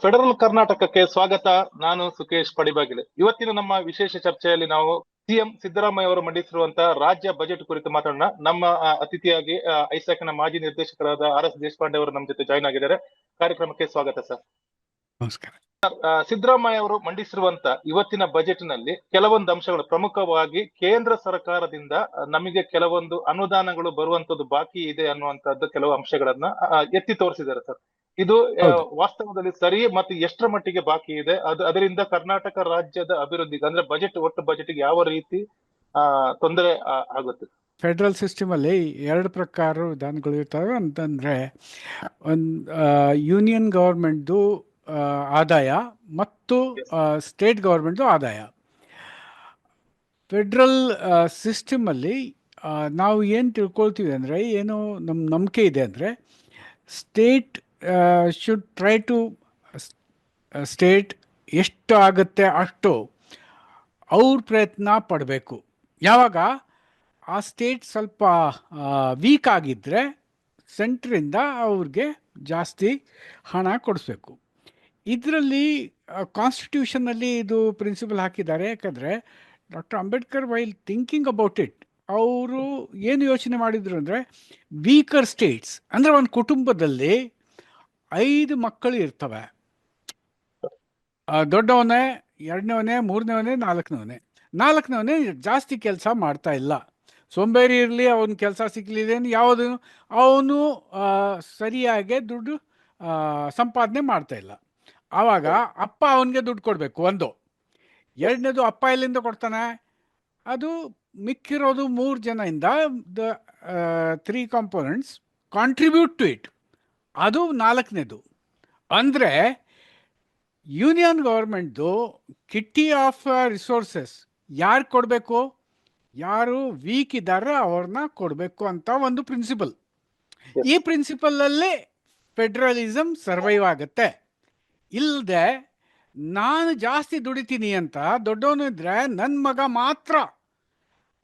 Federal ಕರ್ನಾಟಕಕ್ಕೆ ಸ್ವಾಗತ. ನಾನು ಸುಕೇಶ್ ಪಡಿಬಾಗಿಲೆ. ಇವತ್ತಿನ ನಮ್ಮ ವಿಶೇಷ ಚರ್ಚೆಯಲ್ಲಿ ನಾವು ಸಿಎಂ ಸಿದ್ದರಾಮಯ್ಯ ಅವರು ಮಂಡಿಸಿರುವಂತಹ ರಾಜ್ಯ ಬಜೆಟ್ ಕುರಿತು ಮಾತಾಡೋಣ. ನಮ್ಮ ಅತಿಥಿಯಾಗಿ ಐಸಾಕ್ನ ಮಾಜಿ ನಿರ್ದೇಶಕರಾದ ಆರ್ ಎಸ್ ದೇಶಪಾಂಡೆ ಅವರು ನಮ್ಮ ಜೊತೆ ಜಾಯ್ನ್ ಆಗಿದ್ದಾರೆ. ಕಾರ್ಯಕ್ರಮಕ್ಕೆ ಸ್ವಾಗತ ಸರ್. ನಮಸ್ಕಾರ. ಸಿದ್ದರಾಮಯ್ಯ ಅವರು ಮಂಡಿಸಿರುವಂತ ಇವತ್ತಿನ ಬಜೆಟ್ನಲ್ಲಿ ಕೆಲವೊಂದು ಅಂಶಗಳು. ಪ್ರಮುಖವಾಗಿ ಕೇಂದ್ರ ಸರ್ಕಾರದಿಂದ ನಮಗೆ ಕೆಲವೊಂದು ಅನುದಾನಗಳು ಬರುವಂತದ್ದು ಬಾಕಿ ಇದೆ ಅನ್ನುವಂತದ್ದು ಕೆಲವು ಅಂಶಗಳನ್ನ ಎತ್ತಿ ತೋರಿಸಿದ್ದಾರೆ ಸರ್. ಇದು ವಾಸ್ತವದಲ್ಲಿ ಸರಿ ಮತ್ತು ಎಷ್ಟರ ಮಟ್ಟಿಗೆ ಬಾಕಿ ಇದೆ? ಅದು ಅದರಿಂದ ಕರ್ನಾಟಕ ರಾಜ್ಯದ ಅಭಿವೃದ್ಧಿಗೆ ಅಂದ್ರೆ ಬಜೆಟ್ ಒಟ್ಟು ಬಜೆಟ್ಗೆ ಯಾವ ರೀತಿ ತೊಂದರೆ ಆಗುತ್ತೆ? ಫೆಡರಲ್ ಸಿಸ್ಟಮಲ್ಲಿ ಎರಡು ಪ್ರಕಾರ ವಿಧಾನಗಳು ಇರ್ತವೆ. ಅಂತಂದರೆ ಒಂದು ಯೂನಿಯನ್ ಗೌರ್ಮೆಂಟ್ದು ಆದಾಯ ಮತ್ತು ಸ್ಟೇಟ್ ಗೌರ್ಮೆಂಟ್ದು ಆದಾಯ. ಫೆಡ್ರಲ್ ಸಿಸ್ಟಮಲ್ಲಿ ನಾವು ಏನು ತಿಳ್ಕೊಳ್ತೀವಿ ಅಂದರೆ ಏನು ನಮ್ಮ ನಂಬಿಕೆ ಇದೆ ಅಂದರೆ state should try to state ಎಷ್ಟು ಆಗುತ್ತೆ ಅಷ್ಟು ಅವ್ರ ಪ್ರಯತ್ನ ಪಡಬೇಕು. ಯಾವಾಗ ಆ ಸ್ಟೇಟ್ ಸ್ವಲ್ಪ ವೀಕ್ ಆಗಿದ್ದರೆ ಸೆಂಟ್ರಿಂದ ಅವ್ರಿಗೆ ಜಾಸ್ತಿ ಹಣ ಕೊಡಿಸ್ಬೇಕು. ಇದರಲ್ಲಿ ಕಾನ್ಸ್ಟಿಟ್ಯೂಷನ್ನಲ್ಲಿ ಇದು ಪ್ರಿನ್ಸಿಪಲ್ ಹಾಕಿದ್ದಾರೆ. ಯಾಕಂದರೆ doctor Ambedkar while thinking about it ಅವರು ಏನು ಯೋಚನೆ ಮಾಡಿದರು ಅಂದರೆ ವೀಕರ್ ಸ್ಟೇಟ್ಸ್ ಅಂದರೆ ಒಂದು ಕುಟುಂಬದಲ್ಲಿ ಐದು ಮಕ್ಕಳು ಇರ್ತವೆ. ದೊಡ್ಡವನೇ, ಎರಡನೇವನೇ, ಮೂರನೇವನೇ, ನಾಲ್ಕನೇವನೇ. ನಾಲ್ಕನೇವನೇ ಜಾಸ್ತಿ ಕೆಲಸ ಮಾಡ್ತಾ ಇಲ್ಲ. ಸೋಂಬೇರಿ ಇರಲಿ, ಅವನ ಕೆಲಸ ಸಿಕ್ಕಲಿದೆ ಯಾವುದು? ಅವನು ಸರಿಯಾಗಿ ದುಡ್ಡು ಸಂಪಾದನೆ ಮಾಡ್ತಾ ಇಲ್ಲ. ಆವಾಗ ಅಪ್ಪ ಅವನಿಗೆ ದುಡ್ಡು ಕೊಡಬೇಕು, ಒಂದು. ಎರಡನೇದು ಅಪ್ಪ ಎಲ್ಲಿಂದ ಕೊಡ್ತಾನೆ? ಅದು ಮಿಕ್ಕಿರೋದು ಮೂರು ಜನದಿಂದ, the three components contribute to it ಅದು ನಾಲ್ಕನೇದು. ಅಂದರೆ ಯೂನಿಯನ್ ಗೌರ್ಮೆಂಟ್ದು ಕಿಟ್ಟಿ ಆಫ್ ರಿಸೋರ್ಸಸ್ ಯಾರು ಕೊಡಬೇಕು? ಯಾರು ವೀಕ್ ಇದ್ದಾರೆ ಅವ್ರನ್ನ ಕೊಡಬೇಕು ಅಂತ ಒಂದು ಪ್ರಿನ್ಸಿಪಲ್. ಈ ಪ್ರಿನ್ಸಿಪಲಲ್ಲಿ ಫೆಡ್ರಲಿಸಮ್ ಸರ್ವೈವ್ ಆಗುತ್ತೆ. ಇಲ್ಲದೆ ನಾನು ಜಾಸ್ತಿ ದುಡಿತೀನಿ ಅಂತ ದೊಡ್ಡವನು ಇದ್ರೆ ನನ್ನ ಮಗ ಮಾತ್ರ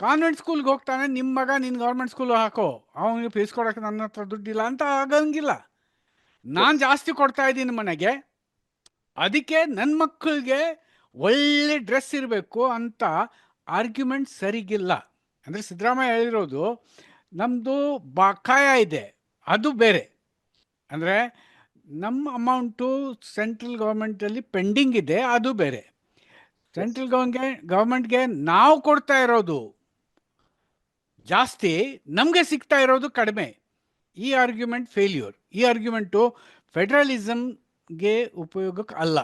ಕಾನ್ವೆಂಟ್ ಸ್ಕೂಲ್ಗೆ ಹೋಗ್ತಾನೆ ನಿಮ್ಮ ಮಗ ನಿನ್ನ ಗೌರ್ಮೆಂಟ್ ಸ್ಕೂಲ್ ಹಾಕೋ. ಅವನಿಗೆ ಫೀಸ್ ಕೊಡೋಕೆ ನನ್ನ ಹತ್ರ ದುಡ್ಡಿಲ್ಲ ಅಂತ ಆಗಂಗಿಲ್ಲ. ನಾನು ಜಾಸ್ತಿ ಕೊಡ್ತಾ ಇದ್ದೀನಿ ಮನೆಗೆ, ಅದಕ್ಕೆ ನನ್ನ ಮಕ್ಕಳಿಗೆ ಒಳ್ಳೆ ಡ್ರೆಸ್ ಇರಬೇಕು ಅಂತ ಆರ್ಗ್ಯುಮೆಂಟ್ ಸರಿಗಿಲ್ಲ. ಅಂದರೆ ಸಿದ್ದರಾಮಯ್ಯ ಹೇಳಿರೋದು ನಮ್ಮದು ಬಕಾಯ ಇದೆ, ಅದು ಬೇರೆ. ಅಂದರೆ ನಮ್ಮ ಅಮೌಂಟು ಸೆಂಟ್ರಲ್ ಗೌರ್ಮೆಂಟಲ್ಲಿ ಪೆಂಡಿಂಗ್ ಇದೆ, ಅದು ಬೇರೆ. ಸೆಂಟ್ರಲ್ ಗೌರ್ಮೆಂಟ್ಗೆ ಗೌರ್ಮೆಂಟ್ಗೆ ನಾವು ಕೊಡ್ತಾ ಇರೋದು ಜಾಸ್ತಿ, ನಮಗೆ ಸಿಗ್ತಾ ಇರೋದು ಕಡಿಮೆ. ಈ ಆರ್ಗ್ಯುಮೆಂಟ್ ಫೇಲ್ಯೂರ್ ಈ ಆರ್ಗ್ಯುಮೆಂಟು ಫೆಡರಲಿಸಂಗೆ ಉಪಯೋಗಕ್ಕೆ ಅಲ್ಲ.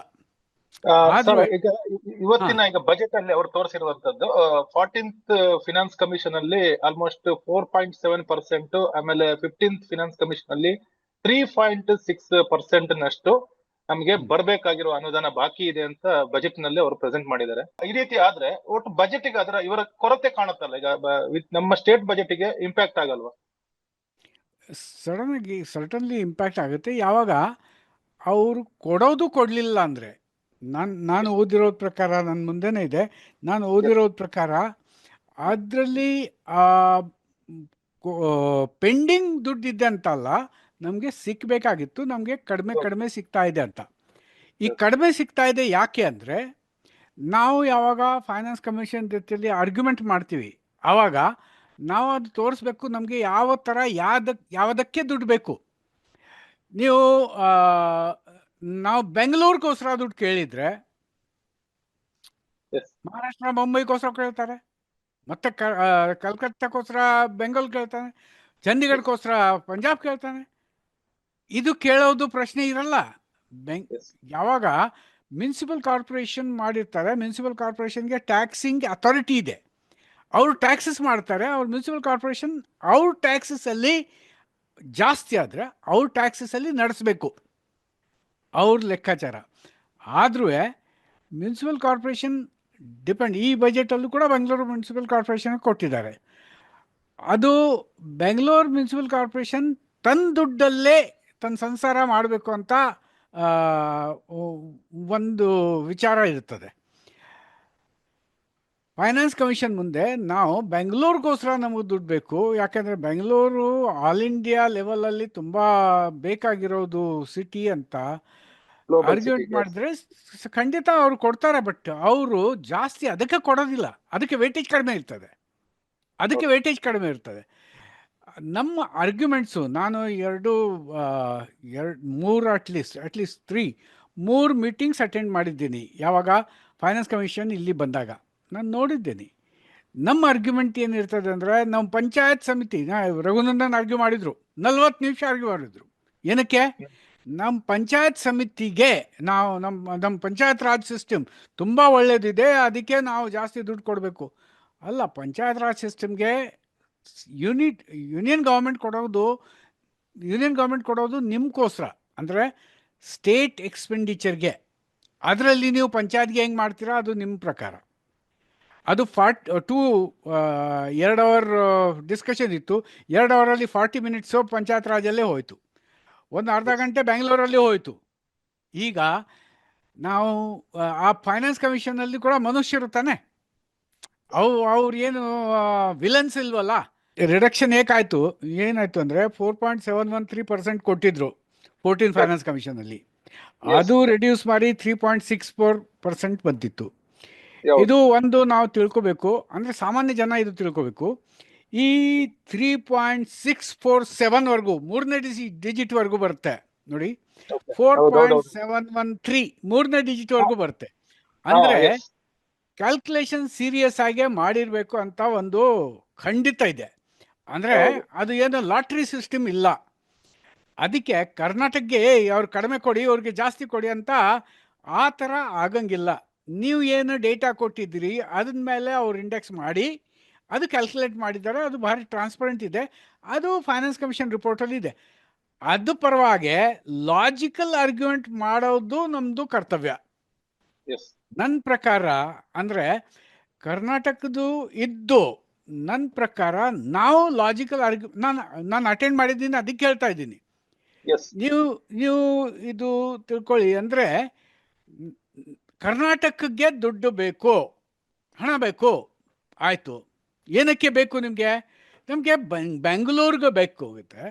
ಈಗ ಇವತ್ತಿನ ಈಗ ಬಜೆಟ್ ಅಲ್ಲಿ ಅವರು ತೋರಿಸಿರುವಂತದ್ದು ಫಾರ್ಟೀನ್ತ್ ಫಿನಾನ್ಸ್ ಕಮಿಷನ್ ಅಲ್ಲಿ almost four point seven percent ಆಮೇಲೆ ಫಿಫ್ಟೀನ್ತ್ ಫಿನಾನ್ಸ್ ಕಮಿಷನ್ ಅಲ್ಲಿ ತ್ರೀ ಪಾಯಿಂಟ್ ಸಿಕ್ಸ್ ಪರ್ಸೆಂಟ್ ನಷ್ಟು ನಮಗೆ ಬರ್ಬೇಕಾಗಿರೋ ಅನುದಾನ ಬಾಕಿ ಇದೆ ಅಂತ ಬಜೆಟ್ನಲ್ಲಿ ಅವರು ಪ್ರೆಸೆಂಟ್ ಮಾಡಿದ್ದಾರೆ. ಈ ರೀತಿ ಆದ್ರೆ ಒಟ್ಟು ಬಜೆಟ್ಗೆ ಅದರ ಇವರ ಕೊರತೆ ಕಾಣುತ್ತಲ್ಲ. ಈಗ ವಿತ್ ನಮ್ಮ ಸ್ಟೇಟ್ ಬಜೆಟ್ಗೆ ಇಂಪ್ಯಾಕ್ಟ್ ಆಗಲ್ವಾ? ಸಡನ್ನಾಗಿ ಸಡನ್ಲಿ ಇಂಪ್ಯಾಕ್ಟ್ ಆಗುತ್ತೆ. ಯಾವಾಗ? ಅವರು ಕೊಡೋದು ಕೊಡಲಿಲ್ಲ ಅಂದರೆ. ನಾನು ನಾನು ಓದಿರೋದ್ ಪ್ರಕಾರ ನನ್ನ ಮುಂದೆನೇ ಇದೆ. ನಾನು ಓದಿರೋದ್ ಪ್ರಕಾರ ಅದರಲ್ಲಿ ಪೆಂಡಿಂಗ್ ದುಡ್ಡಿದೆ ಅಂತಲ್ಲ ನಮಗೆ ಸಿಕ್ಕಬೇಕಾಗಿತ್ತು ನಮಗೆ ಕಡಿಮೆ ಕಡಿಮೆ ಸಿಗ್ತಾ ಇದೆ ಅಂತ. ಈ ಕಡಿಮೆ ಸಿಗ್ತಾ ಇದೆ ಯಾಕೆ ಅಂದರೆ ನಾವು ಯಾವಾಗ ಫೈನಾನ್ಸ್ ಕಮಿಷನ್ ಜೊತೆಯಲ್ಲಿ ಆರ್ಗ್ಯುಮೆಂಟ್ ಮಾಡ್ತೀವಿ ಆವಾಗ ನಾವು ಅದು ತೋರಿಸ್ಬೇಕು ನಮಗೆ ಯಾವ ಥರ ಯಾವ್ದ ಯಾವುದಕ್ಕೆ ದುಡ್ಡು ಬೇಕು. ನೀವು ನಾವು ಬೆಂಗಳೂರಿಗೋಸ್ಕರ ದುಡ್ಡು ಕೇಳಿದರೆ. ಮಹಾರಾಷ್ಟ್ರ ಮುಂಬೈಗೋಸ್ಕರ ಕೇಳ್ತಾರೆ. ಮತ್ತೆ ಕ ಆ, ಕಲ್ಕತ್ತಾಕ್ಕೋಸ್ಕರ ಬೆಂಗಾಲ್ ಕೇಳ್ತಾನೆ. ಚಂಡೀಗಢಕ್ಕೋಸ್ಕರ ಪಂಜಾಬ್ ಕೇಳ್ತಾನೆ. ಇದು ಕೇಳೋದು ಪ್ರಶ್ನೆ ಇರಲ್ಲ. ಬೆಂಗ್ ಯಾವಾಗ ಮುನ್ಸಿಪಲ್ ಕಾರ್ಪೊರೇಷನ್ ಮಾಡಿರ್ತಾರೆ ಮುನ್ಸಿಪಲ್ ಕಾರ್ಪೊರೇಷನ್ಗೆ ಟ್ಯಾಕ್ಸಿಂಗ್ ಅಥಾರಿಟಿ ಇದೆ. ಅವರು ಟ್ಯಾಕ್ಸಸ್ ಮಾಡ್ತಾರೆ, ಅವ್ರ ಮುನ್ಸಿಪಲ್ ಕಾರ್ಪೊರೇಷನ್ ಅವ್ರ ಟ್ಯಾಕ್ಸಸಲ್ಲಿ ಜಾಸ್ತಿ ಆದರೆ ಅವ್ರ ಟ್ಯಾಕ್ಸಸಲ್ಲಿ ನಡೆಸಬೇಕು. ಅವ್ರ ಲೆಕ್ಕಾಚಾರ. ಆದರೂ ಮುನ್ಸಿಪಲ್ ಕಾರ್ಪೊರೇಷನ್ ಡಿಪೆಂಡ್ ಈ ಬಜೆಟಲ್ಲೂ ಕೂಡ ಬೆಂಗಳೂರು ಮುನ್ಸಿಪಲ್ ಕಾರ್ಪೊರೇಷನ್ ಕೊಟ್ಟಿದ್ದಾರೆ. ಅದು ಬೆಂಗಳೂರು ಮುನ್ಸಿಪಲ್ ಕಾರ್ಪೊರೇಷನ್ ತನ್ನ ದುಡ್ಡಲ್ಲೇ ತನ್ನ ಸಂಸಾರ ಮಾಡಬೇಕು ಅಂತ ಒಂದು ವಿಚಾರ ಇರ್ತದೆ. ಫೈನಾನ್ಸ್ ಕಮಿಷನ್ ಮುಂದೆ ನಾವು ಬೆಂಗಳೂರಿಗೋಸ್ಕರ ನಮಗೆ ದುಡ್ಡು ಬೇಕು. ಯಾಕೆಂದರೆ ಬೆಂಗಳೂರು ಆಲ್ ಇಂಡಿಯಾ ಲೆವೆಲಲ್ಲಿ ತುಂಬ ಬೇಕಾಗಿರೋದು ಸಿಟಿ ಅಂತ ಅರ್ಜೆಂಟ್ ಆರ್ಗ್ಯುಮೆಂಟ್ ಮಾಡಿದ್ರೆ ಖಂಡಿತ ಅವ್ರು ಕೊಡ್ತಾರೆ ಬಟ್ ಅವರು ಜಾಸ್ತಿ ಅದಕ್ಕೆ ಕೊಡೋದಿಲ್ಲ. ಅದಕ್ಕೆ ವೇಟೇಜ್ ಕಡಿಮೆ ಇರ್ತದೆ. ಅದಕ್ಕೆ ವೇಟೇಜ್ ಕಡಿಮೆ ಇರ್ತದೆ. ನಮ್ಮ ಆರ್ಗ್ಯುಮೆಂಟ್ಸು ನಾನು ಎರಡು ಎರಡು ಮೂರು at least at least three ಮೂರು ಮೀಟಿಂಗ್ಸ್ ಅಟೆಂಡ್ ಮಾಡಿದ್ದೀನಿ. ಯಾವಾಗ? ಫೈನಾನ್ಸ್ ಕಮಿಷನ್ ಇಲ್ಲಿ ಬಂದಾಗ. ನಾನು ನೋಡಿದ್ದೇನೆ. ನಮ್ಮ ಆರ್ಗ್ಯುಮೆಂಟ್ ಏನಿರ್ತದೆ ಅಂದರೆ ನಮ್ಮ ಪಂಚಾಯತ್ ಸಮಿತಿ, ನಾ ರಘುನಂದನ್ ಆರ್ಗ್ಯೂ ಮಾಡಿದರು, ನಲ್ವತ್ತು ನಿಮಿಷ ಆರ್ಗ್ಯೂ ಮಾಡಿದ್ರು. ಏನಕ್ಕೆ? ನಮ್ಮ ಪಂಚಾಯತ್ ಸಮಿತಿಗೆ ನಾವು ನಮ್ಮ ನಮ್ಮ ಪಂಚಾಯತ್ ರಾಜ್ ಸಿಸ್ಟಮ್ ತುಂಬ ಒಳ್ಳೆಯದಿದೆ ಅದಕ್ಕೆ ನಾವು ಜಾಸ್ತಿ ದುಡ್ಡು ಕೊಡಬೇಕು. ಅಲ್ಲ, ಪಂಚಾಯತ್ ರಾಜ್ ಸಿಸ್ಟಮ್ಗೆ ಯೂನಿಟ್ ಯೂನಿಯನ್ ಗೌರ್ಮೆಂಟ್ ಕೊಡೋದು ಯೂನಿಯನ್ ಗೌರ್ಮೆಂಟ್ ಕೊಡೋದು ನಿಮ್ಗೋಸ್ಕರ. ಅಂದರೆ ಸ್ಟೇಟ್ ಎಕ್ಸ್ಪೆಂಡಿಚರ್ಗೆ ಅದರಲ್ಲಿ ನೀವು ಪಂಚಾಯತ್ಗೆ ಹೆಂಗೆ ಮಾಡ್ತೀರಾ? ಅದು ನಿಮ್ಮ ಪ್ರಕಾರ. ಅದು ಫಾರ್ಟ್ ಟೂ ಎರಡು ಅವರ್ ಡಿಸ್ಕಷನ್ ಇತ್ತು. ಎರಡು ಅವರಲ್ಲಿ ಫಾರ್ಟಿ ಮಿನಿಟ್ಸು ಪಂಚಾಯತ್ ರಾಜಲ್ಲೇ ಹೋಯಿತು. ಒಂದು ಅರ್ಧ ಗಂಟೆ ಬೆಂಗಳೂರಲ್ಲಿ ಹೋಯಿತು. ಈಗ ನಾವು ಆ, ಫೈನಾನ್ಸ್ ಕಮಿಷನಲ್ಲಿ ಕೂಡ ಮನುಷ್ಯರು ತಾನೆ. ಅವು ಅವ್ರು ಏನು ವಿಲನ್ಸ್ ಇಲ್ವಲ್ಲ? ರಿಡಕ್ಷನ್ ಏಕಾಯಿತು. ಏನಾಯ್ತು ಅಂದರೆ four point seven one three percent ಕೊಟ್ಟಿದ್ರು ಫೋರ್ಟೀನ್ ಫೈನಾನ್ಸ್ ಕಮಿಷನಲ್ಲಿ ಅದು ರೆಡ್ಯೂಸ್ ಮಾಡಿ three point six four percent ಬಂದಿತ್ತು? ಇದು ಒಂದು ನಾವು ತಿಳ್ಕೊಬೇಕು. ಅಂದ್ರೆ ಸಾಮಾನ್ಯ ಜನ ಇದು ತಿಳ್ಕೋಬೇಕು. ಈ three point six four seven ವರ್ಗೂ ಮೂರನೇ ಡಿಜಿ ಡಿಜಿಟ್ವರೆಗೂ ಬರುತ್ತೆ. ನೋಡಿ. Four point seven one three ಮೂರನೇ ಡಿಜಿಟ್ವರೆಗೂ ಬರುತ್ತೆ. ಅಂದ್ರೆ ಕ್ಯಾಲ್ಕುಲೇಷನ್ ಸೀರಿಯಸ್ ಆಗಿ ಮಾಡಿರ್ಬೇಕು ಅಂತ ಒಂದು ಖಂಡಿತ ಇದೆ. ಅಂದ್ರೆ ಅದು ಏನು ಲಾಟ್ರಿ ಸಿಸ್ಟಮ್ ಇಲ್ಲ. ಅದಕ್ಕೆ ಕರ್ನಾಟಕಕ್ಕೆ ಅವ್ರು ಕಡಿಮೆ ಕೊಡಿ ಅವ್ರಿಗೆ ಜಾಸ್ತಿ ಕೊಡಿ ಅಂತ ಆ ಥರ ಆಗಂಗಿಲ್ಲ. ನೀವು ಏನು ಡೇಟಾ ಕೊಟ್ಟಿದ್ದೀರಿ ಅದ್ರ ಮೇಲೆ ಅವ್ರು ಇಂಡೆಕ್ಸ್ ಮಾಡಿ ಅದು ಕ್ಯಾಲ್ಕುಲೇಟ್ ಮಾಡಿದ್ದಾರೆ ಅದು ಭಾರಿ ಟ್ರಾನ್ಸ್ಪರೆಂಟ್ ಇದೆ ಅದು ಫೈನಾನ್ಸ್ ಕಮಿಷನ್ ರಿಪೋರ್ಟಲ್ಲಿ ಇದೆ ಅದು ಪರವಾಗಿ ಲಾಜಿಕಲ್ ಆರ್ಗ್ಯುಮೆಂಟ್ ಮಾಡೋದು ನಮ್ಮದು ಕರ್ತವ್ಯ. ನನ್ನ ಪ್ರಕಾರ ಅಂದರೆ ಕರ್ನಾಟಕದ್ದು ಇದ್ದು ನನ್ನ ಪ್ರಕಾರ ನಾವು ಲಾಜಿಕಲ್ ಆರ್ಗ್ಯು ನಾನು ನಾನು ಅಟೆಂಡ್ ಮಾಡಿದ್ದೀನಿ ಅದಕ್ಕೆ ಹೇಳ್ತಾ ಇದ್ದೀನಿ. ನೀವು ನೀವು ಇದು ತಿಳ್ಕೊಳ್ಳಿ ಅಂದರೆ ಕರ್ನಾಟಕಕ್ಕೆ ದುಡ್ಡು ಬೇಕು, ಹಣ ಬೇಕು, ಆಯಿತು. ಏನಕ್ಕೆ ಬೇಕು ನಿಮಗೆ? ನಮಗೆ ಬೆಂಗಳೂರಿಗೆ ಬೇಕಾಗುತ್ತೆ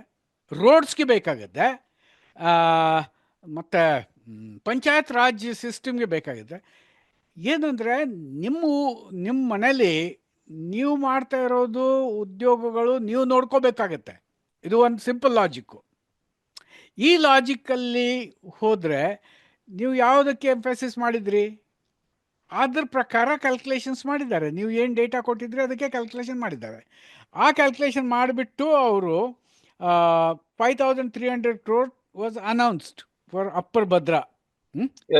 ರೋಡ್ಸ್ಗೆ ಬೇಕಾಗುತ್ತೆ ಮತ್ತು ಪಂಚಾಯತ್ ರಾಜ್ ಸಿಸ್ಟಮ್ಗೆ ಬೇಕಾಗುತ್ತೆ. ಏನಂದರೆ, ನಿಮ್ಮ ನಿಮ್ಮ ಮನೇಲಿ ನೀವು ಮಾಡ್ತಾ ಇರೋದು ಉದ್ಯೋಗಗಳು ನೀವು ನೋಡ್ಕೋಬೇಕಾಗತ್ತೆ. ಇದು ಒಂದು ಸಿಂಪಲ್ ಲಾಜಿಕ್ಕು. ಈ ಲಾಜಿಕ್ಕಲ್ಲಿ ಹೋದರೆ ನೀವು ಯಾವುದಕ್ಕೆ ಎಂಫೆಸಿಸ್ ಮಾಡಿದ್ರಿ? ಅದ್ರ ಪ್ರಕಾರ ಕ್ಯಾಲ್ಕುಲೇಷನ್ಸ್ ಮಾಡಿದ್ದಾರೆ. ನೀವು ಏನು ಡೇಟಾ ಕೊಟ್ಟಿದ್ರಿ ಅದಕ್ಕೆ ಕ್ಯಾಲ್ಕುಲೇಷನ್ ಮಾಡಿದ್ದಾರೆ. ಆ ಕ್ಯಾಲ್ಕುಲೇಷನ್ ಮಾಡಿಬಿಟ್ಟು ಅವರು five thousand three hundred crore was announced for upper Bhadra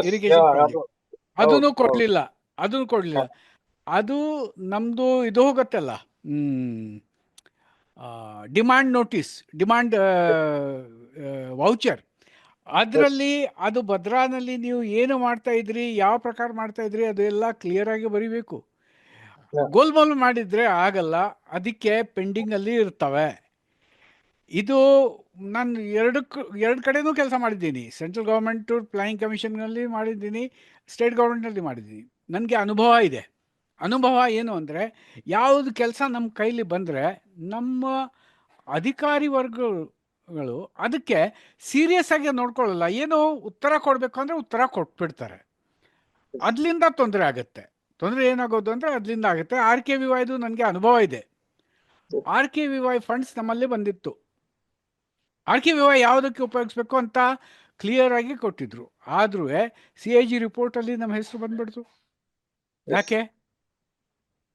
irrigation ಅದನ್ನು ಕೊಡಲಿಲ್ಲ. ಅದನ್ನು ಕೊಡಲಿಲ್ಲ. ಅದು ನಮ್ಮದು ಇದು ಹೋಗುತ್ತಲ್ಲ. ಡಿಮ್ಯಾಂಡ್ ನೋಟಿಸ್ ಡಿಮ್ಯಾಂಡ್ ವೌಚರ್ ಅದರಲ್ಲಿ ಅದು ಭದ್ರಾನಲ್ಲಿ ನೀವು ಏನು ಮಾಡ್ತಾ ಇದ್ರಿ ಯಾವ ಪ್ರಕಾರ ಮಾಡ್ತಾ ಇದ್ರಿ ಅದೆಲ್ಲ ಕ್ಲಿಯರ್ ಆಗಿ ಬರಿಬೇಕು. ಗೋಲ್ಮೋಲ್ ಮಾಡಿದ್ರೆ ಆಗಲ್ಲ ಅದಕ್ಕೆ ಪೆಂಡಿಂಗ್ ಅಲ್ಲಿ ಇರ್ತವೆ. ಇದು ನಾನು ಎರಡಕ್ಕೂ ಎರಡು ಕಡೆನೂ ಕೆಲಸ ಮಾಡಿದ್ದೀನಿ. ಸೆಂಟ್ರಲ್ ಗೌರ್ಮೆಂಟ್ ಪ್ಲಾನಿಂಗ್ ಕಮಿಷನ್ನಲ್ಲಿ ಮಾಡಿದ್ದೀನಿ ಸ್ಟೇಟ್ ಗೌರ್ಮೆಂಟ್ನಲ್ಲಿ ಮಾಡಿದ್ದೀನಿ. ನನಗೆ ಅನುಭವ ಇದೆ. ಅನುಭವ ಏನು ಅಂದರೆ ಯಾವುದು ಕೆಲಸ ನಮ್ಮ ಕೈಲಿ ಬಂದರೆ ನಮ್ಮ ಅಧಿಕಾರಿ ವರ್ಗಗಳು ಅದಕ್ಕೆ ಸೀರಿಯಸ್ ಆಗಿ ನೋಡ್ಕೊಳ್ಳಲ್ಲ. ಏನು ಉತ್ತರ ಕೊಡಬೇಕು ಅಂದರೆ ಉತ್ತರ ಕೊಟ್ಬಿಡ್ತಾರೆ. ಅದರಿಂದ ತೊಂದರೆ ಆಗುತ್ತೆ. ತೊಂದರೆ ಏನಾಗೋದು ಅಂದರೆ ಅದರಿಂದ ಆಗುತ್ತೆ. ಆರ್ ಕೆ ವಿ ವೈದು ನನಗೆ ಅನುಭವ ಇದೆ. R K V Y funds ನಮ್ಮಲ್ಲಿ ಬಂದಿತ್ತು. ಆರ್ ಕೆ ವಿ ವೈ ಯಾವುದಕ್ಕೆ ಉಪಯೋಗಿಸ್ಬೇಕು ಅಂತ ಕ್ಲಿಯರ್ ಆಗಿ ಕೊಟ್ಟಿದ್ರು. ಆದ್ರೂ ಸಿ ಐ ಜಿ ರಿಪೋರ್ಟಲ್ಲಿ ನಮ್ಮ ಹೆಸರು ಬಂದ್ಬಿಡ್ತು. ಯಾಕೆ?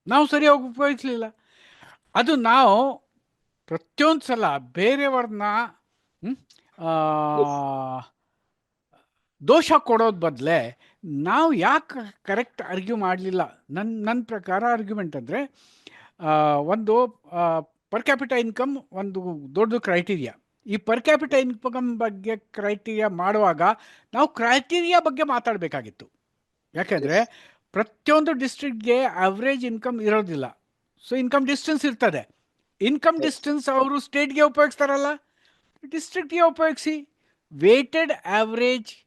ನಾವು ಸರಿಯಾಗಿ ಉಪಯೋಗಿಸ್ಲಿಲ್ಲ. ಅದು ನಾವು ಪ್ರತಿಯೊಂದು ಸಲ ಬೇರೆಯವ್ರನ್ನ ದೋಷ ಕೊಡೋದು ಬದಲೇ ನಾವು ಯಾಕೆ ಕರೆಕ್ಟ್ ಅರ್ಗ್ಯೂ ಮಾಡಲಿಲ್ಲ? ನನ್ನ ನನ್ನ ಪ್ರಕಾರ ಆರ್ಗ್ಯುಮೆಂಟ್ ಅಂದರೆ ಒಂದು ಪರ್ ಕ್ಯಾಪಿಟ ಇನ್ಕಮ್ ಒಂದು ದೊಡ್ಡ ಕ್ರೈಟೀರಿಯಾ. ಈ ಪರ್ ಕ್ಯಾಪಿಟ ಇನ್ಕಮ್ ಬಗ್ಗೆ ಕ್ರೈಟೀರಿಯಾ ಮಾಡುವಾಗ ನಾವು ಕ್ರೈಟೀರಿಯಾ ಬಗ್ಗೆ ಮಾತಾಡಬೇಕಾಗಿತ್ತು. ಯಾಕೆಂದರೆ ಪ್ರತಿಯೊಂದು ಡಿಸ್ಟ್ರಿಕ್ಟ್ಗೆ ಆವ್ರೇಜ್ ಇನ್ಕಮ್ ಇರೋದಿಲ್ಲ. ಸೊ ಇನ್ಕಮ್ ಡಿಸ್ಟೆನ್ಸ್ ಇರ್ತದೆ. ಇನ್ಕಮ್. ಡಿಸ್ಟೆನ್ಸ್ ಅವರು ಸ್ಟೇಟ್ಗೆ ಉಪಯೋಗಿಸ್ತಾರಲ್ಲ? ಡಿಸ್ಟ್ರಿಕ್ಟ್ಗೆ ಉಪಯೋಗಿಸಿ weighted average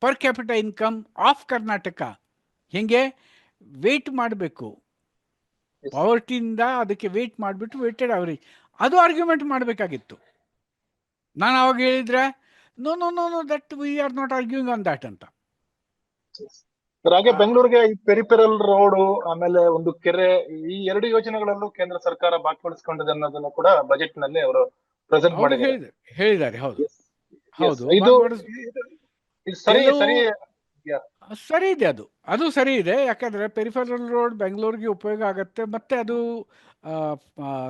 per capita income of Karnataka ಹೆಂಗೆ? ವೇಟ್ ಮಾಡಬೇಕು. ಪವರ್ಟಿಯಿಂದ ಅದಕ್ಕೆ ವೇಟ್ ಮಾಡಿಬಿಟ್ಟು ವೇಟೆಡ್ ಅವರೇಜ್ ಅದು ಆರ್ಗ್ಯುಮೆಂಟ್ ಮಾಡಬೇಕಾಗಿತ್ತು. ನಾನು ಅವಾಗ ಹೇಳಿದ್ರೆ no no no no that we are not arguing on that ಅಂತ. ಸರ್ ಹಾಗೆ ಬೆಂಗಳೂರಿಗೆ ಈ ಪೆರಿಪೆರಲ್ ರೋಡ್ ಆಮೇಲೆ ಒಂದು ಕೆರೆ ಈ ಎರಡು ಯೋಜನೆಗಳಲ್ಲೂ ಕೇಂದ್ರ ಸರ್ಕಾರ ಭಾಗವಹಿಸಿಕೊಂಡಿದೆ ಅನ್ನೋದನ್ನ ಕೂಡ ಬಜೆಟ್ನಲ್ಲಿ ಅವರು ಪ್ರೆಸೆಂಟ್ ಮಾಡಿದ್ದಾರೆ. ಹೇಳಿದ್ದಾರೆ ಹೇಳಿದ್ದಾರೆ ಹೌದು. ಹೌದು ಇದು ಸರಿ ಸರಿ. ಸರಿ ಇದೆ ಅದು. ಅದು ಸರಿ ಇದೆ ಯಾಕಂದ್ರೆ ಪೆರಿಫರಲ್ ರೋಡ್ ಬೆಂಗಳೂರಿಗೆ ಉಪಯೋಗ ಆಗುತ್ತೆ ಮತ್ತೆ ಅದು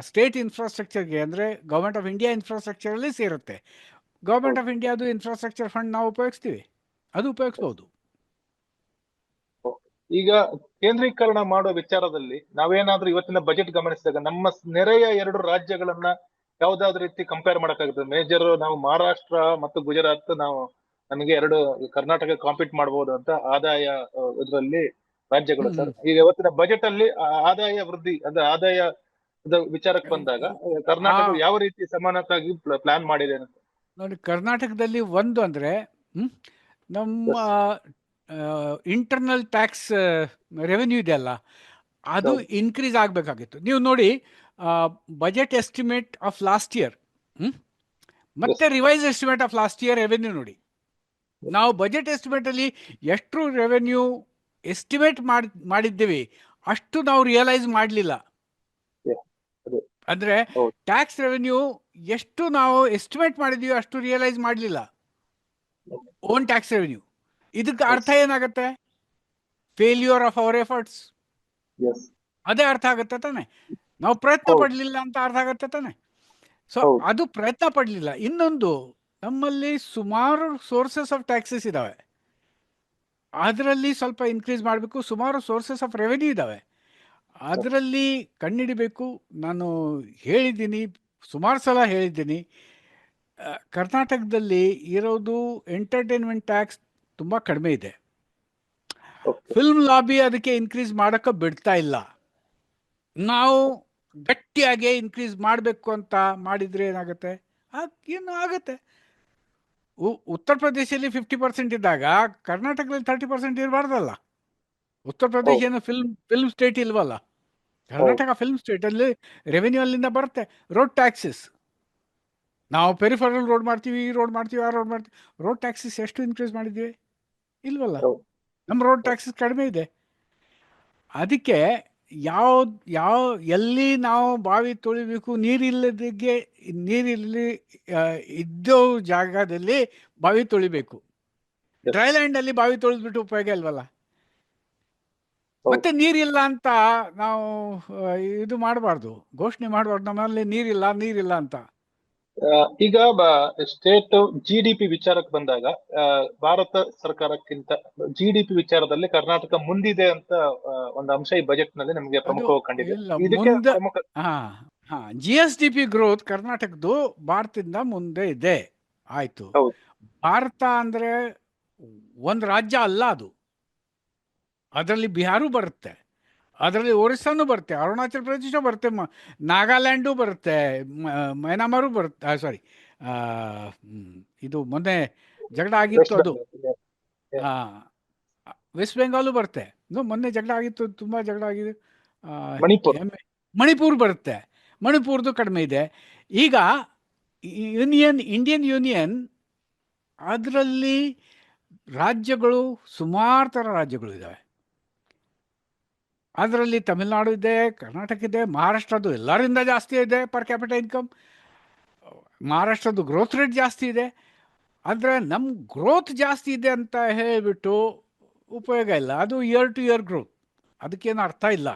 ಸ್ಟೇಟ್ ಇನ್ಫ್ರಾಸ್ಟ್ರಕ್ಚರ್ಗೆ ಅಂದ್ರೆ ಗೌರ್ಮೆಂಟ್ ಆಫ್ ಇಂಡಿಯಾ ಇನ್ಫ್ರಾಸ್ಟ್ರಕ್ಚರ್ ಅಲ್ಲಿ ಸೇರುತ್ತೆ ಗೌರ್ಮೆಂಟ್ ಆಫ್ ಇಂಡಿಯಾದು ಇನ್ಫ್ರಾಸ್ಟ್ರಕ್ಚರ್ ಫಂಡ್ ನಾವು ಉಪಯೋಗಿಸ್ತೀವಿ. ಅದು ಉಪಯೋಗಿಸ್ಬೋದು. ಈಗ ಕೇಂದ್ರೀಕರಣ ಮಾಡುವ ವಿಚಾರದಲ್ಲಿ ನಾವೇನಾದ್ರೂ ಇವತ್ತಿನ ಬಜೆಟ್ ಗಮನಿಸಿದಾಗ ನಮ್ಮ ನೆರೆಯ ಎರಡು ರಾಜ್ಯಗಳನ್ನ ಯಾವ್ದಾದ್ರು ರೀತಿ ಕಂಪೇರ್ ಮಾಡಕ್ಕಾಗುತ್ತೆ. ಮೇಜರ್ ನಾವು ಮಹಾರಾಷ್ಟ್ರ ಮತ್ತು ಗುಜರಾತ್ ನಾವು ನಮಗೆ ಎರಡು ಕರ್ನಾಟಕ ಕಾಂಪೀಟ್ ಮಾಡಬಹುದು ಅಂತ ಆದಾಯ ಇದರಲ್ಲಿ ರಾಜ್ಯಗಳು ಸರ್. ಈಗ ಇವತ್ತಿನ ಬಜೆಟ್ ಅಲ್ಲಿ ಆದಾಯ ವೃದ್ಧಿ ಅಂದ್ರೆ ಆದಾಯ ವಿಚಾರಕ್ಕೆ ಬಂದಾಗ ಕರ್ನಾಟಕ ಯಾವ ರೀತಿ ಸಮಾನತಾಗಿ ಪ್ಲಾನ್ ಮಾಡಿದೆ ನೋಡಿ ಕರ್ನಾಟಕದಲ್ಲಿ ಒಂದು ಅಂದ್ರೆ ನಮ್ಮ ಇಂಟರ್ನಲ್ ಟ್ಯಾಕ್ಸ್ ರೆವೆನ್ಯೂ ಇದೆಯಲ್ಲ ಅದು ಇನ್ಕ್ರೀಸ್ ಆಗಬೇಕಾಗಿತ್ತು. ನೀವು ನೋಡಿ budget estimate of last year ಮತ್ತೆ revise estimate of last year revenue ನೋಡಿ. ನಾವು ಬಜೆಟ್ ಎಸ್ಟಿಮೇಟಲ್ಲಿ ಎಷ್ಟು ರೆವೆನ್ಯೂ ಎಸ್ಟಿಮೇಟ್ ಮಾಡಿ ಮಾಡಿದ್ದೀವಿ ಅಷ್ಟು ನಾವು ರಿಯಲೈಸ್ ಮಾಡಲಿಲ್ಲ. ಅಂದ್ರೆ ಅದೇ. ಅಂದರೆ ಟ್ಯಾಕ್ಸ್ ರೆವೆನ್ಯೂ ಎಷ್ಟು ನಾವು ಎಸ್ಟಿಮೇಟ್ ಮಾಡಿದೀವಿ ಅಷ್ಟು ರಿಯಲೈಸ್ ಮಾಡಲಿಲ್ಲ. ಓನ್ ಟ್ಯಾಕ್ಸ್ ರೆವೆನ್ಯೂ ಇದಕ್ಕೆ ಅರ್ಥ ಏನಾಗುತ್ತೆ? ಫೇಲ್ಯೂರ್ ಆಫ್ ಅವರ್ ಎಫರ್ಟ್ಸ್ ಅದೇ ಅರ್ಥ ಆಗುತ್ತೆ ತಾನೆ. ನಾವು ಪ್ರಯತ್ನ ಪಡ್ಲಿಲ್ಲ ಪಡಲಿಲ್ಲ ಅಂತ ಅರ್ಥ ಆಗುತ್ತೆ ತಾನೆ. ಸೊ ಅದು ಪ್ರಯತ್ನ ಪಡ್ಲಿಲ್ಲ. ಇನ್ನೊಂದು ನಮ್ಮಲ್ಲಿ ಸುಮಾರು ಸೋರ್ಸಸ್ ಆಫ್ ಟ್ಯಾಕ್ಸಸ್ ಇದಾವೆ. ಅದರಲ್ಲಿ ಸ್ವಲ್ಪ ಇನ್ಕ್ರೀಸ್ ಮಾಡಬೇಕು. ಸುಮಾರು ಸೋರ್ಸಸ್ ಆಫ್ ರೆವೆನ್ಯೂ ಇದ್ದಾವೆ ಅದರಲ್ಲಿ ಕಣ್ಣಿಡಿಬೇಕು. ನಾನು ಹೇಳಿದ್ದೀನಿ ಸುಮಾರು ಸಲ ಹೇಳಿದ್ದೀನಿ. ಕರ್ನಾಟಕದಲ್ಲಿ ಇರೋದು ಎಂಟರ್ಟೈನ್ಮೆಂಟ್ ಟ್ಯಾಕ್ಸ್ ತುಂಬ ಕಡಿಮೆ ಇದೆ. ಫಿಲ್ಮ್ ಲಾಬಿ ಅದಕ್ಕೆ ಇನ್ಕ್ರೀಸ್ ಮಾಡೋಕ್ಕೆ ಬಿಡ್ತಾ ಇಲ್ಲ. ನಾವು ಗಟ್ಟಿಯಾಗಿ ಇನ್ಕ್ರೀಸ್ ಮಾಡಬೇಕು ಅಂತ ಮಾಡಿದರೆ ಏನಾಗುತ್ತೆ? ಏನು ಆಗುತ್ತೆ. ಉತ್ತರ ಪ್ರದೇಶದಲ್ಲಿ ಫಿಫ್ಟಿ ಪರ್ಸೆಂಟ್ ಇದ್ದಾಗ ಕರ್ನಾಟಕದಲ್ಲಿ ತರ್ಟಿ ಪರ್ಸೆಂಟ್ ಇರಬಾರ್ದಲ್ಲ. ಉತ್ತರ ಪ್ರದೇಶ ಹೌದು. ಏನು ಫಿಲ್ಮ್ ಫಿಲ್ಮ್ ಸ್ಟೇಟ್ ಇಲ್ವಲ್ಲ. ಕರ್ನಾಟಕ ಫಿಲ್ಮ್ ಸ್ಟೇಟ್ ಅಲ್ಲಿ ರೆವೆನ್ಯೂ ಅಲ್ಲಿಂದ ಬರುತ್ತೆ. ರೋಡ್ ಟ್ಯಾಕ್ಸಸ್ ನಾವು ಪೆರಿಫರಲ್ ರೋಡ್ ಮಾಡ್ತೀವಿ ಈ ರೋಡ್ ಮಾಡ್ತೀವಿ ಆ ರೋಡ್ ಮಾಡ್ತೀವಿ. ರೋಡ್ ಟ್ಯಾಕ್ಸಸ್ ಎಷ್ಟು ಇನ್ಕ್ರೀಸ್ ಮಾಡಿದ್ದೀವಿ ಇಲ್ವಲ್ಲ. ನಮ್ಮ ರೋಡ್ ಟ್ಯಾಕ್ಸಸ್ ಕಡಿಮೆ ಇದೆ. ಅದಕ್ಕೆ ಯಾವ ಯಾವ ಎಲ್ಲಿ ನಾವು ಬಾವಿ ತೊಳಿಬೇಕು ನೀರಿಲ್ಲದಿಗೆ ನೀರಿಲ್ಲಿ ಇದ್ದೋ ಜಾಗದಲ್ಲಿ ಬಾವಿ ತೊಳಿಬೇಕು. ಡ್ರೈಲ್ಯಾಂಡ್ ಅಲ್ಲಿ ಲ್ಯಾಂಡಲ್ಲಿ ಬಾವಿ ತೊಳೆದ್ಬಿಟ್ಟು ಉಪಯೋಗ ಇಲ್ವಲ್ಲ? ಮತ್ತೆ ನೀರಿಲ್ಲ ಅಂತ ನಾವು ಇದು ಮಾಡಬಾರ್ದು. ಘೋಷಣೆ ಮಾಡಬಾರ್ದು. ನಮ್ಮಲ್ಲಿ ನೀರಿಲ್ಲ ನೀರಿಲ್ಲ ಅಂತ. ಈಗ ಸ್ಟೇಟ್ ಜಿ ಡಿ ಪಿ ವಿಚಾರಕ್ಕೆ ಬಂದಾಗ ಭಾರತ ಸರ್ಕಾರಕ್ಕಿಂತ ಜಿ ಡಿ ಪಿ ವಿಚಾರದಲ್ಲಿ ಕರ್ನಾಟಕ ಮುಂದಿದೆ ಅಂತ ಒಂದು ಅಂಶ ಈ ಬಜೆಟ್ನಲ್ಲಿ ನಮಗೆ ಪ್ರಮುಖವಾಗಿ ಕಂಡಿದೆ. G S D P growth ಕರ್ನಾಟಕದ್ದು ಭಾರತದಿಂದ ಮುಂದೆ ಇದೆ. ಆಯ್ತು. ಭಾರತ ಅಂದ್ರೆ ಒಂದು ರಾಜ್ಯ ಅಲ್ಲ ಅದು. ಅದರಲ್ಲಿ ಬಿಹಾರು ಬರುತ್ತೆ. ಅದರಲ್ಲಿ ಒರಿಸ್ಸಾನು ಬರುತ್ತೆ ಅರುಣಾಚಲ ಪ್ರದೇಶ ಬರುತ್ತೆ ಮ- ನಾಗಾಲ್ಯಾಂಡು ಬರುತ್ತೆ ಮ್ಯಾನ್ಮಾರು ಮೈನಾಮಾರು ಬರುತ್ತೆ ಸಾರಿ ಇದು ಮೊನ್ನೆ ಜಗಳ ಆಗಿತ್ತು ಅದು. ವೆಸ್ಟ್ ಬೆಂಗಾಲು ಬರುತ್ತೆ. ಮೊನ್ನೆ ಜಗಳ ಆಗಿತ್ತು ತುಂಬ ಜಗಳ ಆಗಿದೆ. ಮಣಿಪುರ್. ಮಣಿಪುರ್ ಬರುತ್ತೆ. ಮಣಿಪುರ್ದು ಕಡಿಮೆ ಇದೆ. ಈಗ ಯೂನಿಯನ್ ಇಂಡಿಯನ್ ಯೂನಿಯನ್ ಅದರಲ್ಲಿ ರಾಜ್ಯಗಳು ಸುಮಾರು ಥರ ರಾಜ್ಯಗಳು ಇದ್ದಾವೆ ಅದರಲ್ಲಿ ತಮಿಳ್ನಾಡು ಇದೆ, ಕರ್ನಾಟಕ ಇದೆ, ಮಹಾರಾಷ್ಟ್ರದ್ದು ಎಲ್ಲರಿಂದ ಜಾಸ್ತಿ ಇದೆ ಪರ್ ಕ್ಯಾಪಿಟಲ್ ಇನ್ಕಮ್ ಮಹಾರಾಷ್ಟ್ರದ್ದು ಗ್ರೋತ್ ರೇಟ್ ಜಾಸ್ತಿ ಇದೆ. ಅಂದರೆ ನಮ್ಮ ಗ್ರೋತ್ ಜಾಸ್ತಿ ಇದೆ ಅಂತ ಹೇಳಿಬಿಟ್ಟು ಉಪಯೋಗ ಇಲ್ಲ. ಅದು ಇಯರ್ ಟು ಇಯರ್ ಗ್ರೋತ್ ಅದಕ್ಕೇನು ಅರ್ಥ ಇಲ್ಲ.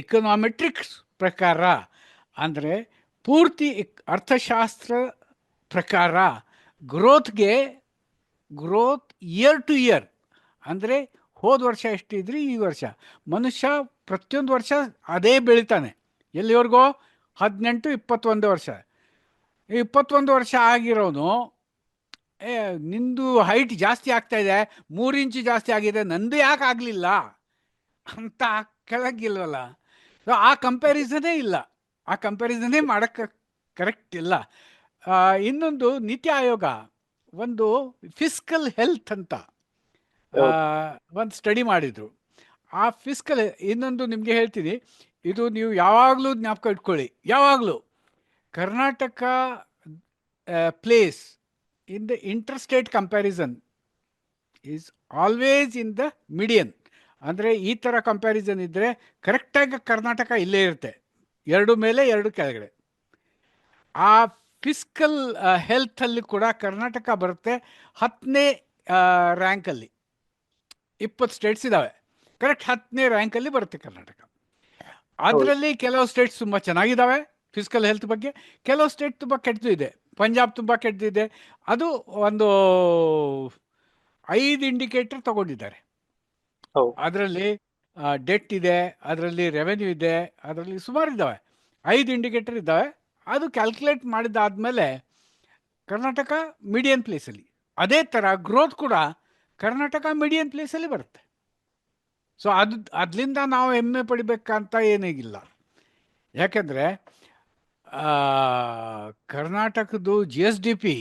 ಎಕನಾಮೆಟ್ರಿಕ್ಸ್ ಪ್ರಕಾರ ಅಂದರೆ ಪೂರ್ತಿ ಅರ್ಥಶಾಸ್ತ್ರ ಪ್ರಕಾರ ಗ್ರೋತ್ಗೆ ಗ್ರೋತ್ ಇಯರ್ ಟು ಇಯರ್ ಅಂದರೆ ಹೋದ ವರ್ಷ ಎಷ್ಟಿದ್ರಿ? ಈ ವರ್ಷ. ಮನುಷ್ಯ ಪ್ರತಿಯೊಂದು ವರ್ಷ ಅದೇ ಬೆಳಿತಾನೆ. ಎಲ್ಲಿವರೆಗೋ? ಹದಿನೆಂಟು, ಇಪ್ಪತ್ತೊಂದು ವರ್ಷ. ಇಪ್ಪತ್ತೊಂದು ವರ್ಷ ಆಗಿರೋನು, ಏ, ನಿಂದು ಹೈಟ್ ಜಾಸ್ತಿ ಆಗ್ತಾ ಇದೆ. ಮೂರು ಇಂಚು ಜಾಸ್ತಿ ಆಗಿದೆ. ನಂದು ಯಾಕೆ ಆಗಲಿಲ್ಲ? ಅಂತ ಕೆಳಗಿಲ್ವಲ್ಲ? ಸೊ ಆ ಕಂಪ್ಯಾರಿಸನೇ ಇಲ್ಲ. ಆ ಕಂಪ್ಯಾರಿಸನೇ ಮಾಡೋಕ್ಕೆ ಕರೆಕ್ಟ್ ಇಲ್ಲ. ಇನ್ನೊಂದು ನೀತಿ ಆಯೋಗ, ಒಂದು ಫಿಸ್ಕಲ್ ಹೆಲ್ತ್ ಅಂತ. ಒಂದು ಸ್ಟಡಿ ಮಾಡಿದ್ರು. ಆ ಫಿಸ್ಕಲ್ ಇನ್ನೊಂದು ನಿಮಗೆ ಹೇಳ್ತೀನಿ. ಇದು ನೀವು ಯಾವಾಗಲೂ ಜ್ಞಾಪಕ ಇಟ್ಕೊಳ್ಳಿ. ಯಾವಾಗಲೂ. Karnataka place in the interstate comparison is always in the median ಅಂದರೆ ಈ ಥರ ಕಂಪ್ಯಾರಿಸನ್ ಇದ್ದರೆ ಕರೆಕ್ಟಾಗಿ ಕರ್ನಾಟಕ ಇಲ್ಲೇ ಇರುತ್ತೆ. ಎರಡು ಮೇಲೆ ಎರಡು ಕೆಳಗಡೆ. ಆ ಫಿಸ್ಕಲ್ ಹೆಲ್ತಲ್ಲಿ ಕೂಡ ಕರ್ನಾಟಕ ಬರುತ್ತೆ ಹತ್ತನೇ ರ್ಯಾಂಕಲ್ಲಿ ಇಪ್ಪತ್ತು ಸ್ಟೇಟ್ಸ್ ಇದ್ದಾವೆ ಕರೆಕ್ಟ್ ಹತ್ತನೇ ರ್ಯಾಂಕಲ್ಲಿ ಬರುತ್ತೆ ಕರ್ನಾಟಕ. ಅದರಲ್ಲಿ ಕೆಲವು ಸ್ಟೇಟ್ಸ್ ತುಂಬ ಚೆನ್ನಾಗಿದ್ದಾವೆ ಫಿಸಿಕಲ್ ಹೆಲ್ತ್ ಬಗ್ಗೆ. ಕೆಲವು ಸ್ಟೇಟ್ ತುಂಬ ಕೆಟ್ಟದು ಇದೆ. ಪಂಜಾಬ್ ತುಂಬ ಕೆಟ್ಟದಿದೆ ಅದು ಒಂದು ಐದು ಇಂಡಿಕೇಟರ್ ತಗೊಂಡಿದ್ದಾರೆ. ಅದರಲ್ಲಿ ಡೆಟ್ ಇದೆ ಅದರಲ್ಲಿ ರೆವೆನ್ಯೂ ಇದೆ ಅದರಲ್ಲಿ ಸುಮಾರು ಇದ್ದಾವೆ ಐದು ಇಂಡಿಕೇಟರ್ ಇದ್ದಾವೆ ಅದು ಕ್ಯಾಲ್ಕುಲೇಟ್ ಮಾಡಿದಾದ್ಮೇಲೆ ಕರ್ನಾಟಕ ಮೀಡಿಯನ್ ಪ್ಲೇಸಲ್ಲಿ ಅದೇ ಥರ ಗ್ರೋತ್ ಕೂಡ ಕರ್ನಾಟಕ ಮೀಡಿಯನ್ ಪ್ಲೇಸಲ್ಲಿ ಬರುತ್ತೆ. ಸೊ ಅದು ಅದರಿಂದ ನಾವು ಹೆಮ್ಮೆ ಪಡಿಬೇಕಂತ ಏನಿಲ್ಲ ಯಾಕೆಂದರೆ ಕರ್ನಾಟಕದ್ದು G S D P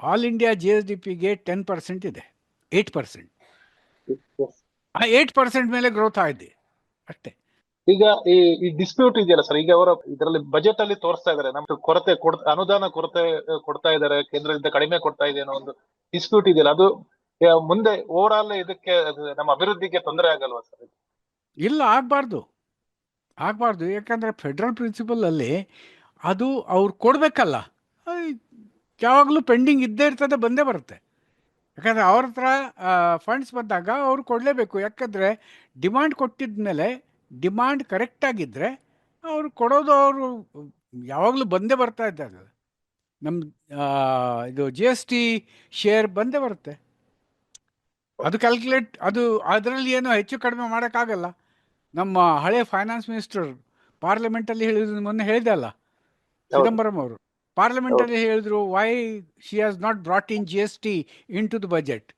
all India G S D ಪಿಗೆ ಟೆನ್ ಪರ್ಸೆಂಟ್ ಇದೆ. ಏಟ್ ಪರ್ಸೆಂಟ್ ಆ ಏಟ್ ಪರ್ಸೆಂಟ್ ಮೇಲೆ ಗ್ರೋತ್ ಆಗಿದೆ. ಅಷ್ಟೇ. ಈಗ ಈ ಈ ಡಿಸ್ಪ್ಯೂಟ್ ಇದೆಯಲ್ಲ ಸರ್ ಈಗ ಅವರ ಇದರಲ್ಲಿ ಬಜೆಟ್ ಅಲ್ಲಿ ತೋರಿಸ್ತಾ ಇದ್ದಾರೆ. ನಮ್ಗೆ ಕೊರತೆ ಅನುದಾನ ಕೊರತೆ, ಕೊಡ್ತಾ ಇದ್ದಾರೆ, ಕೇಂದ್ರದಿಂದ ಕಡಿಮೆ ಕೊಡ್ತಾ ಇದೆ ಅನ್ನೋ ಒಂದು ಡಿಸ್ಪ್ಯೂಟ್ ಇದೆಯಲ್ಲ, ಅದು ಮುಂದೆ ಓವರ್ ಆಲ್ ಇದಕ್ಕೆ ನಮ್ಮ ಅಭಿವೃದ್ಧಿಗೆ ತೊಂದರೆ ಆಗಲ್ವಾ ಸರ್ ಇಲ್ಲ, ಆಗ್ಬಾರ್ದು. ಆಗ್ಬಾರ್ದು. ಯಾಕಂದ್ರೆ ಫೆಡರಲ್ ಪ್ರಿನ್ಸಿಪಲ್ ಅಲ್ಲಿ ಅದು ಅವ್ರು ಕೊಡ್ಬೇಕಲ್ಲ. ಯಾವಾಗಲೂ ಪೆಂಡಿಂಗ್ ಇದ್ದೇ ಇರ್ತದೆ, ಬಂದೇ ಬರುತ್ತೆ. ಯಾಕಂದರೆ ಅವ್ರ ಹತ್ರ ಫಂಡ್ಸ್ ಬಂದಾಗ ಅವ್ರು ಕೊಡಲೇಬೇಕು. ಯಾಕಂದರೆ ಡಿಮಾಂಡ್ ಕೊಟ್ಟಿದ ಮೇಲೆ ಡಿಮಾಂಡ್ ಕರೆಕ್ಟಾಗಿದ್ದರೆ ಅವ್ರು ಕೊಡೋದು ಅವರು ಯಾವಾಗಲೂ ಬಂದೇ ಬರ್ತಾ ಇದ್ದಾರೆ. ನಮ್ಮ ಇದು ಜಿ ಎಸ್ ಟಿ ಶೇರ್ ಬಂದೇ ಬರುತ್ತೆ. ಅದು ಕ್ಯಾಲ್ಕುಲೇಟ್ ಅದು ಅದರಲ್ಲಿ ಏನು ಹೆಚ್ಚು ಕಡಿಮೆ ಮಾಡೋಕ್ಕಾಗಲ್ಲ. ನಮ್ಮ ಹಳೆ ಫೈನಾನ್ಸ್ ಮಿನಿಸ್ಟರ್ ಪಾರ್ಲಿಮೆಂಟಲ್ಲಿ ಹೇಳಿದ್ರು ಮೊನ್ನೆ ಹೇಳಿದೆ ಅಲ್ಲ? ಚಿದಂಬರಂ ಅವರು. ಪಾರ್ಲಿಮೆಂಟಲ್ಲಿ ಹೇಳಿದ್ರು why she has not brought in G S T into the budget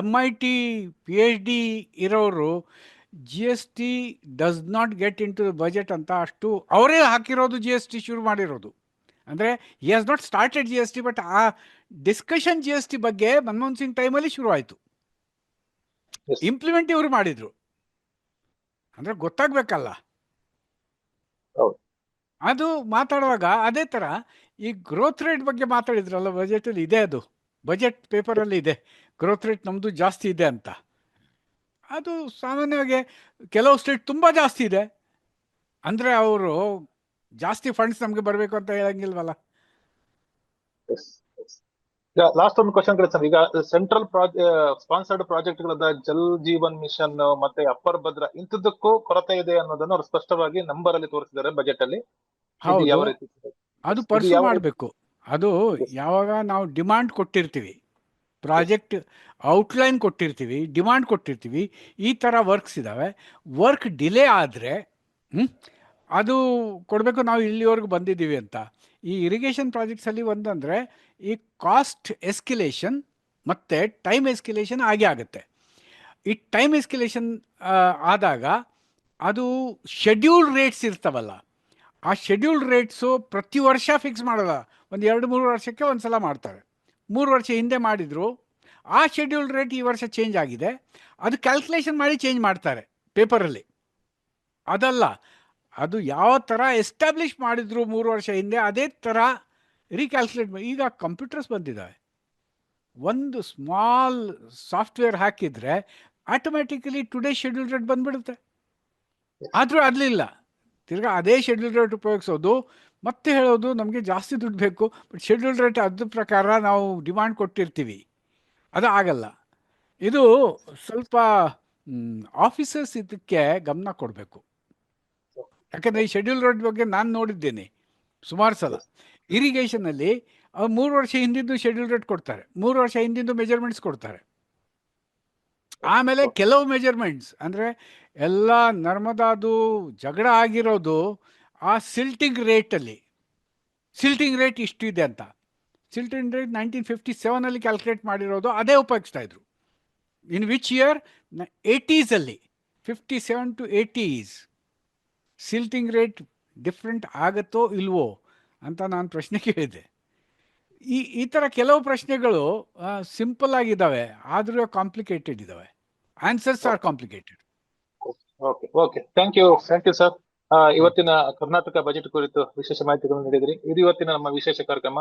M I T P H D ಇರೋರು G S T does not get into the budget ಅಂತ ಅಷ್ಟು ಅವರೇ ಹಾಕಿರೋದು ಜಿ ಎಸ್ ಟಿ ಶುರು ಮಾಡಿರೋದು. ಅಂದರೆ he has not started G S T but ಆ discussion G S T ಬಗ್ಗೆ ಮನಮೋಹನ್ ಸಿಂಗ್ ಟೈಮಲ್ಲಿ ಶುರು ಆಯಿತು. ಇಂಪ್ಲಿಮೆಂಟ್ ಇವರು ಮಾಡಿದ್ರು. ಅಂದ್ರೆ ಗೊತ್ತಾಗ್ಬೇಕಲ್ಲ. ಅದು ಮಾತಾಡುವಾಗ ಅದೇ ತರ ಈ ಗ್ರೋತ್ ರೇಟ್ ಬಗ್ಗೆ ಮಾತಾಡಿದ್ರಲ್ಲ ಬಜೆಟ್ ಅಲ್ಲಿ ಇದೆ ಅದು. ಬಜೆಟ್ ಪೇಪರ್ ಅಲ್ಲಿ ಇದೆ. ಗ್ರೋತ್ ರೇಟ್ ನಮ್ದು ಜಾಸ್ತಿ ಇದೆ ಅಂತ. ಅದು ಸಾಮಾನ್ಯವಾಗಿ ಕೆಲವು ಸ್ಟೇಟ್ ತುಂಬಾ ಜಾಸ್ತಿ ಇದೆ. ಅಂದ್ರೆ ಅವರು ಜಾಸ್ತಿ ಫಂಡ್ಸ್ ನಮ್ಗೆ ಬರಬೇಕು ಅಂತ ಹೇಳಂಗಿಲ್ವಲ್ಲ. ಲಾಸ್ಟ್ ಒಂದು ಕ್ವಶನ್ ಕೇಳಿ ಸರ್. ಈಗ ಸೆಂಟ್ರಲ್ ಸ್ಪಾನ್ಸರ್ಡ್ ಪ್ರಾಜೆಕ್ಟ್ ಗಳಾದ ಜಲ್ ಜೀವನ್ ಮಿಷನ್ ಮತ್ತೆ ಅಪ್ಪರ್ ಭದ್ರ ಇಂಥದ್ದಕ್ಕೂ ಕೊರತೆ ಇದೆ ಅನ್ನೋದನ್ನು ಅವರು ಸ್ಪಷ್ಟವಾಗಿ ನಂಬರ್ ಅಲ್ಲಿ ತೋರಿಸಿದ್ದಾರೆ ಬಜೆಟ್ ಅಲ್ಲಿ. ಅದು ಪರ್ಸ್ಯೂ ಪರ್ಸು ಮಾಡಬೇಕು. ಅದು ಯಾವಾಗ ನಾವು ಡಿಮಾಂಡ್ ಕೊಟ್ಟಿರ್ತೀವಿ ಪ್ರಾಜೆಕ್ಟ್ ಔಟ್ಲೈನ್ ಕೊಟ್ಟಿರ್ತೀವಿ ಡಿಮಾಂಡ್ ಕೊಟ್ಟಿರ್ತೀವಿ ಈ ಥರ ವರ್ಕ್ಸ್ ಇದ್ದಾವೆ ವರ್ಕ್ ಡಿಲೇ ಆದರೆ ಅದು ಕೊಡಬೇಕು ನಾವು ಇಲ್ಲಿವರೆಗೂ ಬಂದಿದ್ದೀವಿ ಅಂತ. ಈ ಇರಿಗೇಷನ್ ಪ್ರಾಜೆಕ್ಟ್ಸಲ್ಲಿ ಒಂದಂದರೆ ಈ ಕಾಸ್ಟ್ ಎಸ್ಕಿಲೇಷನ್ ಮತ್ತು ಟೈಮ್ ಎಸ್ಕಿಲೇಷನ್ ಆಗೇ ಆಗುತ್ತೆ. ಈ ಟೈಮ್ ಎಸ್ಕಿಲೇಷನ್ ಆದಾಗ ಅದು ಶೆಡ್ಯೂಲ್ ರೇಟ್ಸ್ ಇರ್ತಾವಲ್ಲ. ಆ ಶೆಡ್ಯೂಲ್ ರೇಟ್ಸು ಪ್ರತಿ ವರ್ಷ ಫಿಕ್ಸ್ ಮಾಡಲ್ಲ. ಒಂದು ಎರಡು, ಮೂರು ವರ್ಷಕ್ಕೆ ಒಂದು ಸಲ ಮಾಡ್ತಾರೆ. ಮೂರು ವರ್ಷ ಹಿಂದೆ ಮಾಡಿದರು, ಆ ಶೆಡ್ಯೂಲ್ ರೇಟ್ ಈ ವರ್ಷ ಚೇಂಜ್ ಆಗಿದೆ. ಅದು ಕ್ಯಾಲ್ಕುಲೇಷನ್ ಮಾಡಿ ಚೇಂಜ್ ಮಾಡ್ತಾರೆ ಪೇಪರಲ್ಲಿ ಅದಲ್ಲ ಅದು ಯಾವ ಥರ ಎಸ್ಟಾಬ್ಲಿಷ್ ಮಾಡಿದ್ರು ಮೂರು ವರ್ಷ ಹಿಂದೆ, ಅದೇ ಥರ ರೀಕ್ಯಾಲ್ಕುಲೇಟ್ ಈಗ ಕಂಪ್ಯೂಟರ್ಸ್ ಬಂದಿದ್ದಾವೆ ಒಂದು ಸ್ಮಾಲ್ ಸಾಫ್ಟ್ವೇರ್ ಹಾಕಿದರೆ ಆಟೋಮ್ಯಾಟಿಕಲಿ ಟುಡೇ ಶೆಡ್ಯೂಲ್ ರೇಟ್ ಬಂದ್ಬಿಡುತ್ತೆ. ಆದರೂ ಅದಲಿಲ್ಲ. ತಿರ್ಗಾ ಅದೇ ಶೆಡ್ಯೂಲ್ ರೇಟ್ ಉಪಯೋಗಿಸೋದು, ಮತ್ತೆ ಹೇಳೋದು ನಮಗೆ ಜಾಸ್ತಿ ದುಡ್ಡು ಬೇಕು ಬಟ್ ಶೆಡ್ಯೂಲ್ ರೇಟ್ ಅದ್ರ ಪ್ರಕಾರ ನಾವು ಡಿಮಾಂಡ್ ಕೊಟ್ಟಿರ್ತೀವಿ. ಅದು ಆಗಲ್ಲ. ಇದು ಸ್ವಲ್ಪ ಆಫೀಸರ್ಸ್ ಇದಕ್ಕೆ ಗಮನ ಕೊಡಬೇಕು. ಯಾಕಂದರೆ ಈ ಶೆಡ್ಯೂಲ್ ರೇಟ್ ಬಗ್ಗೆ ನಾನು ನೋಡಿದ್ದೇನೆ ಸುಮಾರು ಸಲ. ಇರಿಗೇಷನಲ್ಲಿ ಮೂರು ವರ್ಷ ಹಿಂದಿದ್ದು ಶೆಡ್ಯೂಲ್ ರೇಟ್ ಕೊಡ್ತಾರೆ. ಮೂರು ವರ್ಷ ಹಿಂದಿದ್ದು ಮೆಜರ್ಮೆಂಟ್ಸ್ ಕೊಡ್ತಾರೆ. ಆಮೇಲೆ ಕೆಲವು ಮೆಜರ್ಮೆಂಟ್ಸ್ ಅಂದರೆ ಎಲ್ಲ ನರ್ಮದಾದು ಜಗಳ ಆಗಿರೋದು ಆ ಸಿಲ್ಟಿಂಗ್ ರೇಟಲ್ಲಿ ಸಿಲ್ಟಿಂಗ್ ರೇಟ್ ಇಷ್ಟು ಇದೆ ಅಂತ. ಸಿಲ್ಟಿಂಗ್ ರೇಟ್ ನೈನ್ಟೀನ್ ಫಿಫ್ಟಿ ಸೆವೆನಲ್ಲಿ ಕ್ಯಾಲ್ಕುಲೇಟ್ ಮಾಡಿರೋದು ಅದೇ ಉಪಯೋಗಿಸ್ತಾ ಇದ್ರು. In which year ಏಯ್ಟೀಸಲ್ಲಿ fifty seven to eighties silting rate different ಆಗತ್ತೋ ಇಲ್ವೋ ಅಂತ ನಾನು ಪ್ರಶ್ನೆ ಕೇಳಿದ್ದೆ. ಈ ಈ ಥರ ಕೆಲವು ಪ್ರಶ್ನೆಗಳು ಸಿಂಪಲ್ ಆಗಿದ್ದಾವೆ, ಆದರೂ ಕಾಂಪ್ಲಿಕೇಟೆಡ್ ಇದ್ದಾವೆ. Answers are complicated okay okay thank you thank you sir ಇವತ್ತಿನ ಕರ್ನಾಟಕ ಬಜೆಟ್ ಕುರಿತು ವಿಶೇಷ ಮಾಹಿತಿಗಳನ್ನು ನೀಡಿದ್ರಿ. ಇದು ಇವತ್ತಿನ ನಮ್ಮ ವಿಶೇಷ ಕಾರ್ಯಕ್ರಮ.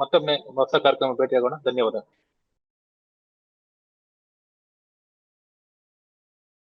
ಮತ್ತೊಮ್ಮೆ ಹೊಸ ಕಾರ್ಯಕ್ರಮ ಭೇಟಿಯಾಗೋಣ. ಧನ್ಯವಾದ.